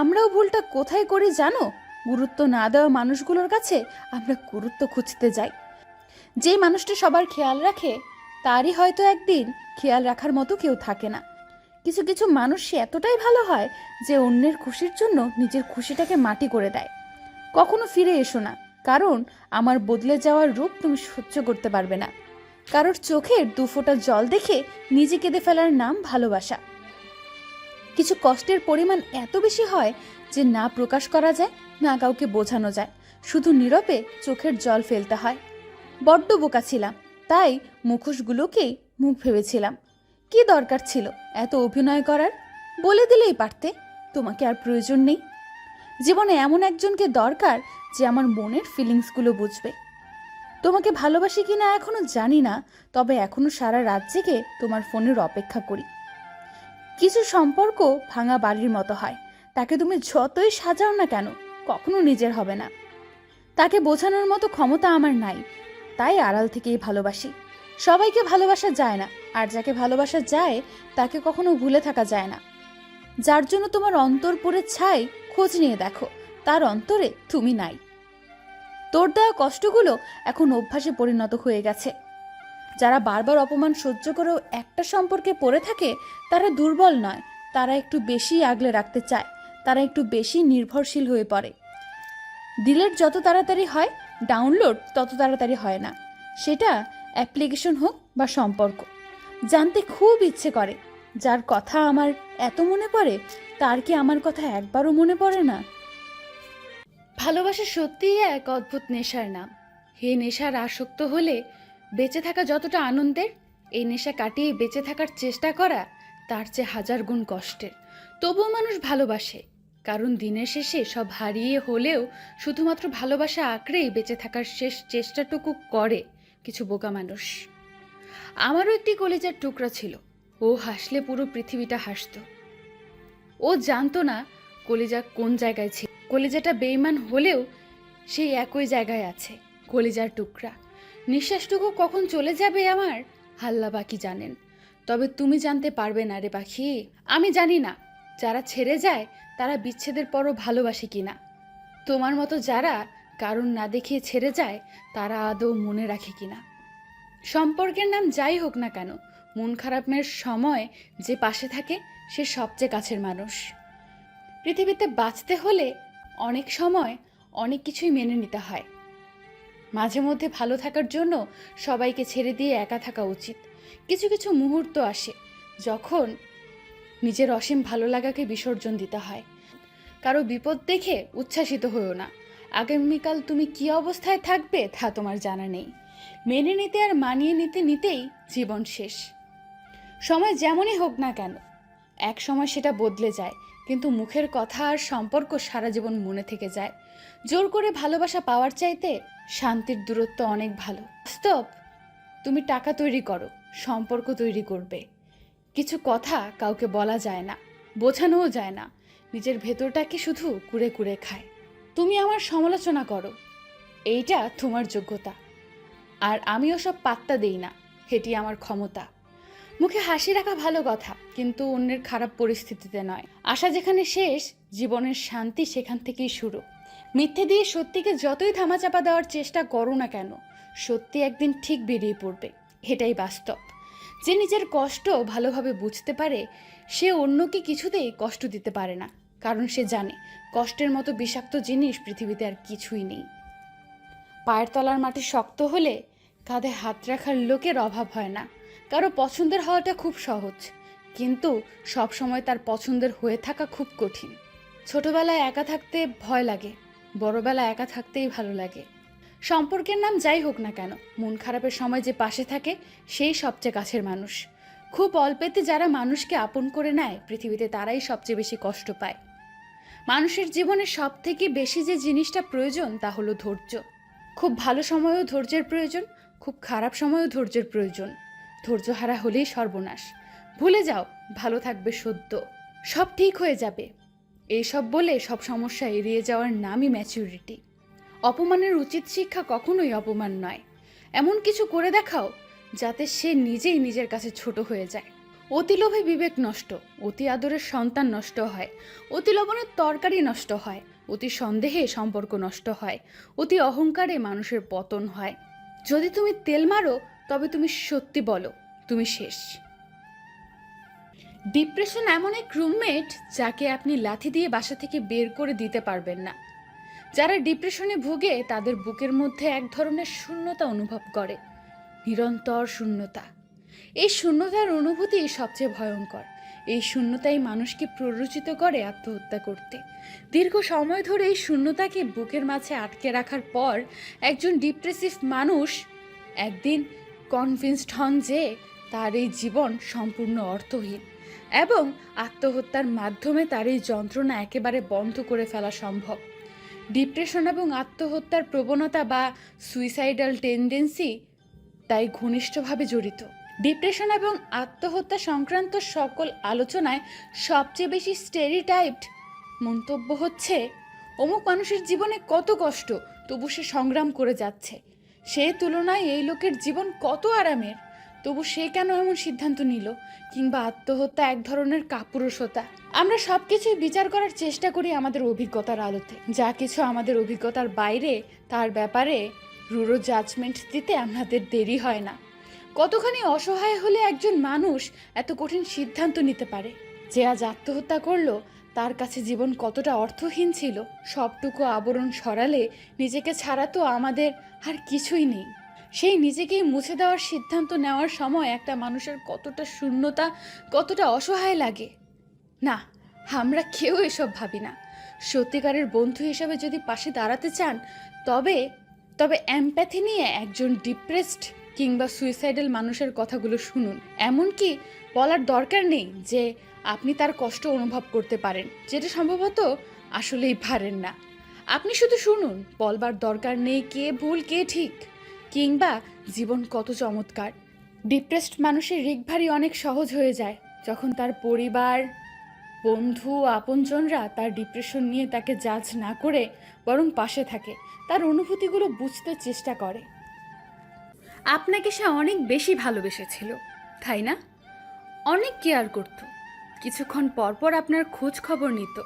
আমরাও ভুলটা কোথায় করি জানো? গুরুত্ব না দেওয়া মানুষগুলোর কাছে আমরা গুরুত্ব খুঁজতে যাই। যে মানুষটা সবার খেয়াল রাখে, তারই হয়তো একদিন খেয়াল রাখার মতো কেউ থাকে না। কিছু কিছু মানুষ এতটাই ভালো হয় যে অন্যের খুশির জন্য নিজের খুশিটাকে মাটি করে দেয়। কখনো ফিরে এসো না, কারণ আমার বদলে যাওয়ার রূপ তুমি সহ্য করতে পারবে না। কারোর চোখের দু ফোঁটা জল দেখে নিজে কেঁদে ফেলার নাম ভালোবাসা। কিছু কষ্টের পরিমাণ এত বেশি হয় যে না প্রকাশ করা যায়, না কাউকে বোঝানো যায়। শুধু নীরবে চোখের জল ফেলতে হয়। বড্ড বোকা ছিলাম, তাই মুখোশগুলোকেই মুখ ভেবেছিলাম। কি দরকার ছিল এত অভিনয় করার? বলে দিলেই পারতে, তোমাকে আর প্রয়োজন নেই। জীবনে এমন একজনকে দরকার যে আমার মনের ফিলিংসগুলো বুঝবে। তোমাকে ভালোবাসি কিনা এখনও জানি না, তবে এখনও সারা রাত জেগে তোমার ফোনের অপেক্ষা করি। কিছু সম্পর্ক ভাঙা বাড়ির মতো হয়। তাকে তুমি যতই সাজাও না কেন, কখনো নিজের হবে না। তাকে বোঝানোর মতো ক্ষমতা আমার নাই। তাই আড়াল থেকেই ভালোবাসি। সবাইকে ভালোবাসা যায় না, আর যাকে ভালোবাসা যায়, তাকে কখনো ভুলে থাকা যায় না। যার জন্য তোমার অন্তর পড়ে ছাই, খোঁজ নিয়ে দেখো, তার অন্তরে তুমি নাই। তোর দেওয়া কষ্টগুলো এখন অভ্যাসে পরিণত হয়ে গেছে। যারা বারবার অপমান সহ্য করেও একটা সম্পর্কে পড়ে থাকে, তারা দুর্বল নয়। তারা একটু বেশি আগলে রাখতে চায়। তারা একটু বেশি নির্ভরশীল হয়ে পড়ে। ডিলেট যত তাড়াতাড়ি হয়, ডাউনলোড তত তাড়াতাড়ি হয় না। সেটা অ্যাপ্লিকেশন হোক বা সম্পর্ক। জানতে খুব ইচ্ছে করে। যার কথা আমার এত মনে পড়ে, তার কি আমার কথা একবারও মনে পড়ে না? ভালোবাসা সত্যিই এক অদ্ভুত নেশার নাম। হে নেশার আসক্ত হলে বেঁচে থাকা যতটা আনন্দের, এই নেশা কাটিয়ে বেঁচে থাকার চেষ্টা করা তার চেয়ে হাজার গুণ কষ্টের। তবুও মানুষ ভালোবাসে, কারণ দিনের শেষে সব হারিয়ে হলেও শুধুমাত্র ভালোবাসা আঁকড়েই বেঁচে থাকার শেষ চেষ্টাটুকু করে কিছু বোকা মানুষ। আমারও একটি কলেজার টুকরা ছিল, ও হাসলে পুরো পৃথিবীটা হাসতো। ও জানতো না কলিজা কোন জায়গায় ছিল, কলিজাটা বেইমান হলেও সেই একই জায়গায় আছে, কলিজার টুকরা। নিঃশ্বাসটুকু কখন চলে যাবে আমার? হাল্লা বাকি জানেন। তবে তুমি জানতে পারবে না রে পাখি। আমি জানি না যারা ছেড়ে যায়, তারা বিচ্ছেদের পরও ভালোবাসে কিনা। তোমার মতো যারা কারণ না দেখিয়ে ছেড়ে যায়, তারা আদৌ মনে রাখে কিনা। সম্পর্কের নাম যাই হোক না কেন, মন খারাপের সময় যে পাশে থাকে, সে সবচেয়ে কাছের মানুষ। পৃথিবীতে বাঁচতে হলে অনেক সময় অনেক কিছুই মেনে নিতে হয়। মাঝে মধ্যে ভালো থাকার জন্য সবাইকে ছেড়ে দিয়ে একা থাকা উচিত। কিছু কিছু মুহূর্ত আসে যখন নিজের অসীম ভালো লাগাকে বিসর্জন দিতে হয়। কারও বিপদ দেখে উচ্ছ্বাসিত হয়েও না। আগামীকাল তুমি কি অবস্থায় থাকবে তা তোমার জানা নেই। মেনে নিতে আর মানিয়ে নিতে নিতেই জীবন শেষ। সময় যেমনই হোক না কেন, এক সময় সেটা বদলে যায়, কিন্তু মুখের কথা আর সম্পর্ক সারা জীবন মনে থেকে যায়। জোর করে ভালোবাসা পাওয়ার চাইতে শান্তির দূরত্ব অনেক ভালো। বাস্তব তুমি টাকা তৈরি করো, সম্পর্ক তৈরি করবে। কিছু কথা কাউকে বলা যায় না, বোঝানোও যায় না। নিজের ভেতরটাকে শুধু কুড়ে কুড়ে খায়। তুমি আমার সমালোচনা করো, এইটা তোমার যোগ্যতা। আর আমি ওসব পাত্তা দেই না এটি আমার ক্ষমতা। মুখে হাসি রাখা ভালো কথা, কিন্তু অন্যের খারাপ পরিস্থিতিতে নয়। আশা যেখানে শেষ জীবনের শান্তি সেখান থেকেই শুরু। মিথ্যে দিয়ে সত্যিকে যতই ধামাচাপা দেওয়ার চেষ্টা করো না কেন, সত্যি একদিন ঠিক বেরিয়ে পড়বে। এটাই বাস্তব। যে নিজের কষ্ট ভালোভাবে বুঝতে পারে, সে অন্যকে কিছুতেই কষ্ট দিতে পারে না, কারণ সে জানে কষ্টের মতো বিষাক্ত জিনিস পৃথিবীতে আর কিছুই নেই। পায়ের তলার মাটি শক্ত হলে কাঁধে হাত রাখার লোকের অভাব হয় না। কারও পছন্দের হওয়াটা খুব সহজ, কিন্তু সব সময় তার পছন্দের হয়ে থাকা খুব কঠিন। ছোটবেলায় একা থাকতে ভয় লাগে বড়বেলা একা থাকতেই ভালো লাগে। সম্পর্কের নাম যাই হোক না কেন, মন খারাপের সময় যে পাশে থাকে, সেই সবচেয়ে কাছের মানুষ। খুব অল্পেতে যারা মানুষকে আপন করে নেয়, পৃথিবীতে তারাই সবচেয়ে বেশি কষ্ট পায়। মানুষের জীবনে সব থেকে বেশি যে জিনিসটা প্রয়োজন, তা হলো ধৈর্য। খুব ভালো সময়ও ধৈর্যের প্রয়োজন, খুব খারাপ সময়ও ধৈর্যের প্রয়োজন। ধৈর্য হারা হলেই সর্বনাশ। ভুলে যাও, ভালো থাকবে সদ্য সব ঠিক হয়ে যাবে। এইসব বলে সব সমস্যা এড়িয়ে যাওয়ার নামই ম্যাচিউরিটি অপমানের উচিত শিক্ষা কখনোই অপমান নয়। এমন কিছু করে দেখাও যাতে সে নিজেই নিজের কাছে ছোট হয়ে যায়। অতি লোভে বিবেক নষ্ট, অতি আদরের সন্তান নষ্ট হয়, অতি তরকারি নষ্ট হয়, অতি সন্দেহে সম্পর্ক নষ্ট হয়, অতি অহংকারে মানুষের পতন হয়। যদি তুমি তেল মারো, তবে তুমি সত্যি বলো, তুমি শেষ। ডিপ্রেশন এমন এক রুমমেট যাকে আপনি লাথি দিয়ে বাসা থেকে বের করে দিতে পারবেন না। যারা ডিপ্রেশনে ভুগে, তাদের বুকের মধ্যে এক ধরনের শূন্যতা অনুভব করে। নিরন্তর শূন্যতা। এই শূন্যতার অনুভূতি সবচেয়ে ভয়ঙ্কর। এই শূন্যতাই মানুষকে প্ররোচিত করে আত্মহত্যা করতে। দীর্ঘ সময় ধরে এই শূন্যতাকে বুকের মাঝে আটকে রাখার পর, একজন ডিপ্রেসিভ মানুষ একদিন কনভিন্সড হন যে তার এই জীবন সম্পূর্ণ অর্থহীন। এবং আত্মহত্যার মাধ্যমে তার এই যন্ত্রণা একেবারে বন্ধ করে ফেলা সম্ভব। ডিপ্রেশন এবং আত্মহত্যার প্রবণতা বা সুইসাইডাল টেন্ডেন্সি তাই ঘনিষ্ঠভাবে জড়িত। ডিপ্রেশন এবং আত্মহত্যা সংক্রান্ত সকল আলোচনায় সবচেয়ে বেশি স্টেরিটাইপড মন্তব্য হচ্ছে, অমুক মানুষের জীবনে কত কষ্ট, তবু সে সংগ্রাম করে যাচ্ছে। সে তুলনায় এই লোকের জীবন কত আরামের। তবু সে কেন এমন সিদ্ধান্ত নিল? কিংবা আত্মহত্যা এক ধরনের কাপুরুষতা? আমরা সব কিছুই বিচার করার চেষ্টা করি আমাদের অভিজ্ঞতার আলোতে। যা কিছু আমাদের অভিজ্ঞতার বাইরে, তার ব্যাপারে রুরো জাজমেন্ট দিতে আমাদের দেরি হয় না। কতখানি অসহায় হলে একজন মানুষ এত কঠিন সিদ্ধান্ত নিতে পারে? যে আজ আত্মহত্যা করল, তার কাছে জীবন কতটা অর্থহীন ছিল? সবটুকু আবরণ সরালে নিজেকে ছাড়া তো আমাদের আর কিছুই নেই। সেই নিজেকেই মুছে দেওয়ার সিদ্ধান্ত নেওয়ার সময় একটা মানুষের কতটা শূন্যতা, কতটা অসহায় লাগে। না, আমরা কেউ এসব ভাবি না। সত্যিকারের বন্ধু হিসাবে যদি পাশে দাঁড়াতে চান, তবে তবে অ্যাম্প্যাথি নিয়ে একজন ডিপ্রেসড কিংবা সুইসাইডাল মানুষের কথাগুলো শুনুন। এমনকি বলার দরকার নেই যে আপনি তার কষ্ট অনুভব করতে পারেন, যেটা সম্ভবত আসলেই পারেন না। আপনি শুধু শুনুন, বলবার দরকার নেই কে ভুল, কে ঠিক। কিংবা জীবন কত চমৎকার। ডিপ্রেসড মানুষের রিকভারি অনেক সহজ হয়ে যায়, যখন তার পরিবার, বন্ধু, আপনজনরা তার ডিপ্রেশন নিয়ে তাকে জাজ না করে বরং পাশে থাকে, তার অনুভূতিগুলো বুঝতে চেষ্টা করে। আপনাকে সে অনেক বেশি ভালোবেসেছিল, তাই না? অনেক কেয়ার করত। কিছুক্ষণ পরপর আপনার খোঁজ খবর নিত,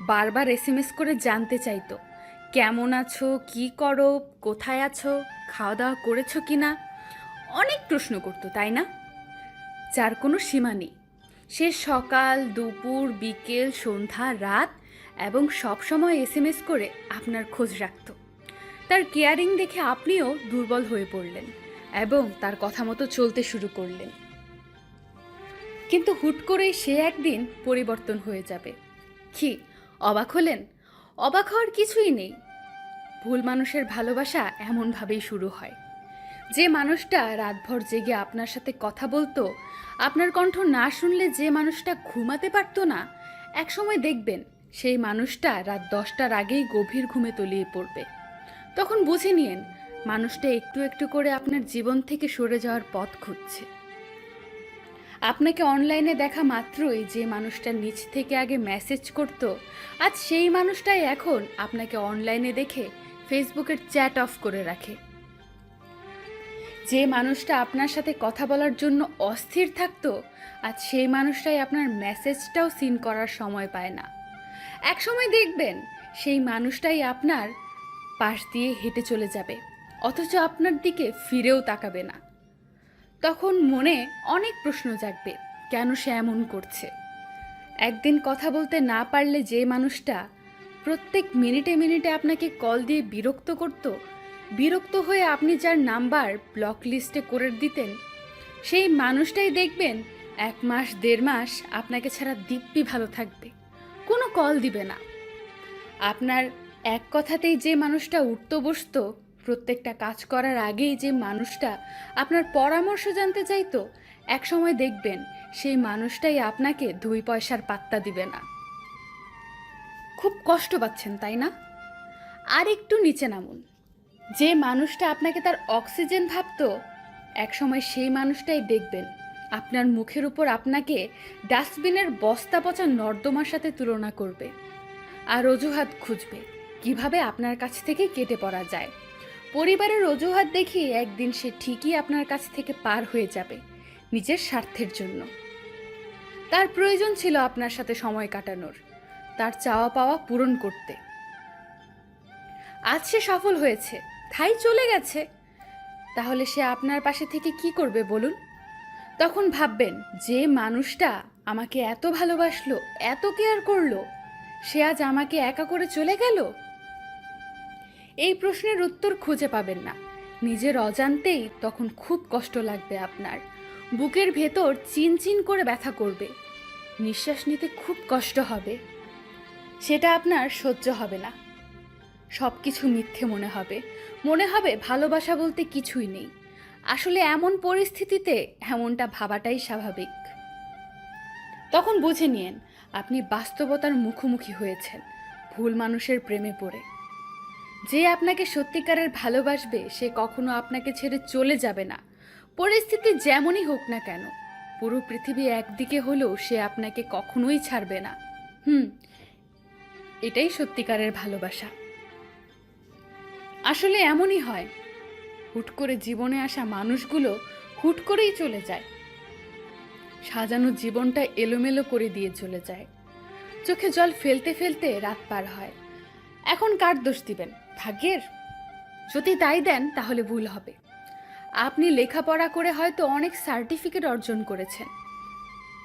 বারবার এস করে জানতে চাইতো। কেমন আছো? কি করো? কোথায় আছো? খাওয়া দাওয়া করেছ কি না অনেক প্রশ্ন করতো, তাই না? যার কোনো সীমা নেই। সে সকাল, দুপুর, বিকেল, সন্ধ্যা, রাত এবং সব সময় এসএমএস করে আপনার খোঁজ রাখত। তার কেয়ারিং দেখে আপনিও দুর্বল হয়ে পড়লেন এবং তার কথা মতো চলতে শুরু করলেন। কিন্তু হুট করেই সে একদিন পরিবর্তন হয়ে যাবে। কি, অবাক হলেন? অবাক হওয়ার কিছুই নেই। ভুল মানুষের ভালোবাসা এমনভাবেই শুরু হয়। যে মানুষটা রাতভর জেগে আপনার সাথে কথা বলতো, আপনার কণ্ঠ না শুনলে যে মানুষটা ঘুমাতে পারতো না, একসময় দেখবেন সেই মানুষটা রাত দশটার আগেই গভীর ঘুমে তলিয়ে পড়বে। তখন বুঝে নিয়েন, মানুষটা একটু একটু করে আপনার জীবন থেকে সরে যাওয়ার পথ খুঁজছে। আপনাকে অনলাইনে দেখা মাত্রই যে মানুষটা নিচ থেকে আগে মেসেজ করত, আজ সেই মানুষটাই এখন আপনাকে অনলাইনে দেখে ফেসবুকের চ্যাট অফ করে রাখে। যে মানুষটা আপনার সাথে কথা বলার জন্য অস্থির থাকতো, আজ সেই মানুষটাই আপনার মেসেজটাও সিন করার সময় পায় না। এক সময় দেখবেন সেই মানুষটাই আপনার পাশ দিয়ে হেঁটে চলে যাবে, অথচ আপনার দিকে ফিরেও তাকাবে না। তখন মনে অনেক প্রশ্ন জাগবে, কেন সে এমন করছে? একদিন কথা বলতে না পারলে যে মানুষটা প্রত্যেক মিনিটে মিনিটে আপনাকে কল দিয়ে বিরক্ত করত, বিরক্ত হয়ে আপনি যার নাম্বার ব্লক লিস্টে করে দিতেন, সেই মানুষটাই দেখবেন এক মাস, দেড় মাস আপনাকে ছাড়া দিব্যি ভালো থাকবে, কোনো কল দিবে না। আপনার এক কথাতেই যে মানুষটা উঠতো বসতো প্রত্যেকটা কাজ করার আগেই যে মানুষটা আপনার পরামর্শ জানতে চাইতো এক সময় দেখবেন সেই মানুষটাই আপনাকে দুই পয়সার পাত্তা দিবে না। খুব কষ্ট পাচ্ছেন, তাই না? আর একটু নিচে নামুন। যে মানুষটা আপনাকে তার অক্সিজেন ভাবতো, একসময় সেই মানুষটাই দেখবেন। আপনার মুখের উপর আপনাকে ডাস্টবিনের বস্তা পচা নর্দমার সাথে তুলনা করবে। আর অজুহাত খুঁজবে, কীভাবে আপনার কাছ থেকে কেটে পড়া যায়। পরিবারের অজুহাত দেখিয়ে একদিন সে ঠিকই আপনার কাছ থেকে পার হয়ে যাবে নিজের স্বার্থের জন্য। তার প্রয়োজন ছিল আপনার সাথে সময় কাটানোর, তার চাওয়া পাওয়া পূরণ করতে। আজ সে সফল হয়েছে, তাই চলে গেছে। তাহলে সে আপনার পাশে থেকে কি করবে বলুন? তখন ভাববেন, যে মানুষটা আমাকে এত ভালোবাসলো, এত কেয়ার করল, সে আজ আমাকে একা করে চলে গেল? এই প্রশ্নের উত্তর খুঁজে পাবেন না। নিজের অজান্তেই তখন খুব কষ্ট লাগবে আপনার। বুকের ভেতর চিনচিন করে ব্যথা করবে। নিঃশ্বাস নিতে খুব কষ্ট হবে। সেটা আপনার সহ্য হবে না। সব কিছু মিথ্যে মনে হবে। মনে হবে ভালোবাসা বলতে কিছুই নেই। আসলে এমন পরিস্থিতিতে এমনটা ভাবাটাই স্বাভাবিক। তখন বুঝে নিয়েন, আপনি বাস্তবতার মুখোমুখি হয়েছেন, ভুল মানুষের প্রেমে পড়ে। যে আপনাকে সত্যিকারের ভালোবাসবে, সে কখনো আপনাকে ছেড়ে চলে যাবে না। পরিস্থিতি যেমনই হোক না কেন, পুরো পৃথিবী একদিকে হলেও সে আপনাকে কখনোই ছাড়বে না। হুম, এটাই সত্যিকারের ভালোবাসা। আসলে এমনই হয়, হুট করে জীবনে আসা মানুষগুলো হুট করেই চলে যায়। সাজানো জীবনটা এলোমেলো করে দিয়ে চলে যায়। চোখে জল ফেলতে ফেলতে রাত পার হয়। এখন কার দোষ দিবেন? ভাগ্যের? যদি তাই দেন, তাহলে ভুল হবে। আপনি লেখাপড়া করে হয়তো অনেক সার্টিফিকেট অর্জন করেছেন।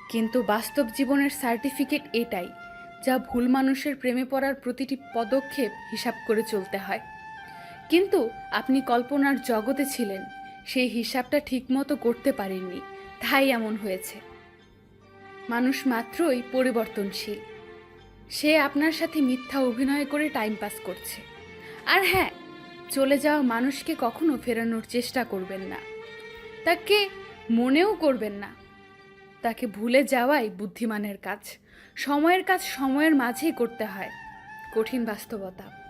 কিন্তু বাস্তব জীবনের সার্টিফিকেট এটাই, যা ভুল মানুষের প্রেমে পড়ার প্রতিটি পদক্ষেপ হিসাব করে চলতে হয়। কিন্তু আপনি কল্পনার জগতে ছিলেন, সেই হিসাবটা ঠিকমতো করতে পারেননি, তাই এমন হয়েছে। মানুষ মাত্রই পরিবর্তনশীল। সে আপনার সাথে মিথ্যা অভিনয় করে টাইম পাস করছে। আর হ্যাঁ চলে যাওয়া মানুষকে কখনো ফেরানোর চেষ্টা করবেন না। তাকে মনেও করবেন না। তাকে ভুলে যাওয়াই বুদ্ধিমানের কাজ। সময়ের কাজ সময়ের মাঝেই করতে হয়। কঠিন বাস্তবতা।